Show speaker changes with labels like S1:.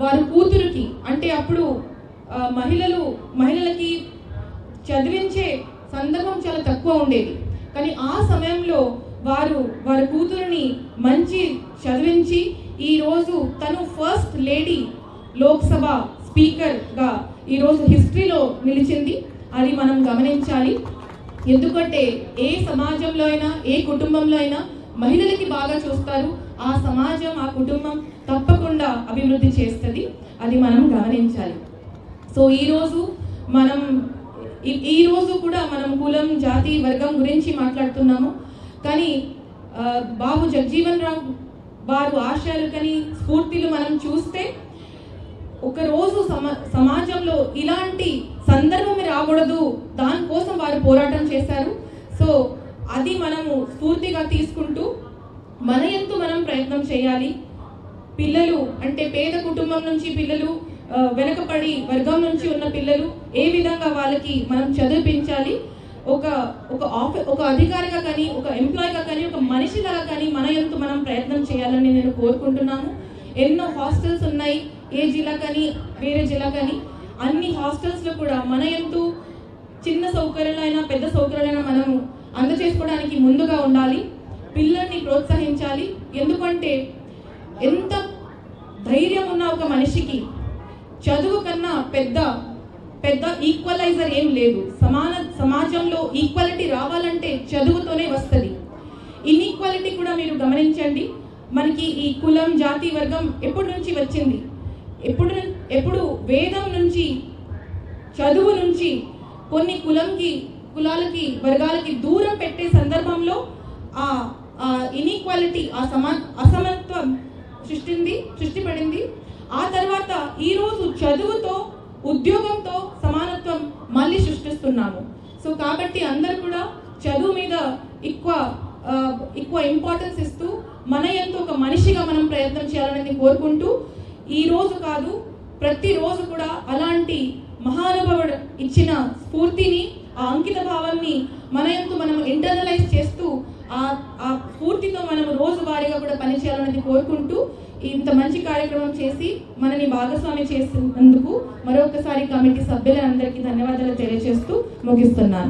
S1: వారి కూతురికి అంటే అప్పుడు మహిళలు మహిళలకి చదివించే సందర్భం చాలా తక్కువ ఉండేది. కానీ ఆ సమయంలో వారు వారి కూతురుని మంచి చదివించి ఈరోజు తను ఫస్ట్ లేడీ లోక్సభ స్పీకర్గా ఈరోజు హిస్టరీలో నిలిచింది. అది మనం గమనించాలి. ఎందుకంటే ఏ సమాజంలో అయినా ఏ కుటుంబంలో అయినా మహిళలకి బాగా చూస్తారు. ఆ సమాజం ఆ కుటుంబం తప్పకుండా అభివృద్ధి చేస్తుంది అది మనం గమనించాలి. సో ఈరోజు మనం ఈ- రోజు కూడా మనం కులం జాతి వర్గం గురించి మాట్లాడుతున్నాము. కానీ బాబు జగజీవన్ రామ్ వారు ఆశయాలు కానీ స్ఫూర్తిలు మనం చూస్తే ఒక రోజు సమాజంలో ఇలాంటి సందర్భం రాకూడదు. దానికోసం వారు పోరాటం చేశారు. సో అది మనము స్ఫూర్తిగా తీసుకుంటూ మన ఎంతు మనం ప్రయత్నం చేయాలి. పిల్లలు అంటే పేద కుటుంబం నుంచి పిల్లలు వెనకపడి వర్గం నుంచి ఉన్న పిల్లలు ఏ విధంగా వాళ్ళకి మనం చదివించాలి? ఒక ఒక ఆఫీ ఒక అధికారిగా కానీ ఒక ఎంప్లాయీగా కానీ ఒక మనిషిలాగా కానీ మన యొక్క మనం ప్రయత్నం చేయాలని నేను కోరుకుంటున్నాను. ఎన్నో హాస్టల్స్ ఉన్నాయి ఏ జిల్లా కానీ వేరే జిల్లా కానీ. అన్ని హాస్టల్స్లో కూడా మన ఎంతు చిన్న సౌకర్యాలైనా పెద్ద సౌకర్యాలైనా మనము అందచేసుకోవడానికి ముందుగా ఉండాలి. పిల్లల్ని ప్రోత్సహించాలి. ఎందుకంటే ఒక మనిషికి చదువు కన్నా పెద్ద పెద్ద ఈక్వలైజర్ ఏం లేదు. సమాన సమాజంలో ఈక్వాలిటీ రావాలంటే చదువుతోనే వస్తుంది. ఇన్ఈక్వాలిటీ కూడా మీరు గమనించండి. మనకి ఈ కులం జాతి వర్గం ఎప్పటి నుంచి వచ్చింది? ఎప్పుడు ఎప్పుడు వేదం నుంచి చదువు నుంచి కొన్ని కులంకి కులాలకి వర్గాలకి దూరం పెట్టే సందర్భంలో ఆ ఆ ఇన్ఈక్వాలిటీ ఆ సమా అసమత్వం సృష్టింది సృష్టిపడింది. ఆ తర్వాత ఈరోజు చదువుతో ఉద్యోగంతో సమానత్వం మళ్ళీ సృష్టిస్తున్నాము. సో కాబట్టి అందరు కూడా చదువు మీద ఎక్కువ ఎక్కువ ఇంపార్టెన్స్ ఇస్తూ మన ఎంతో ఒక మనిషిగా మనం ప్రయత్నం చేయాలని కోరుకుంటూ ఈ రోజు కాదు ప్రతిరోజు కూడా అలాంటి మహానుభావుడు ఇచ్చిన స్ఫూర్తిని ఆ అంకిత భావాన్ని మన ఎంతో మనం ఇంటర్నలైజ్ చేస్తూ ఆ ఆ స్ఫూర్తితో మనం రోజువారీగా కూడా పనిచేయాలనేది కోరుకుంటూ ఇంత మంచి కార్యక్రమం చేసి మనని భాగస్వామి చేసినందుకు మరొకసారి కమిటీ సభ్యులందరికీ ధన్యవాదాలు తెలియజేస్తూ ముగిస్తున్నాను.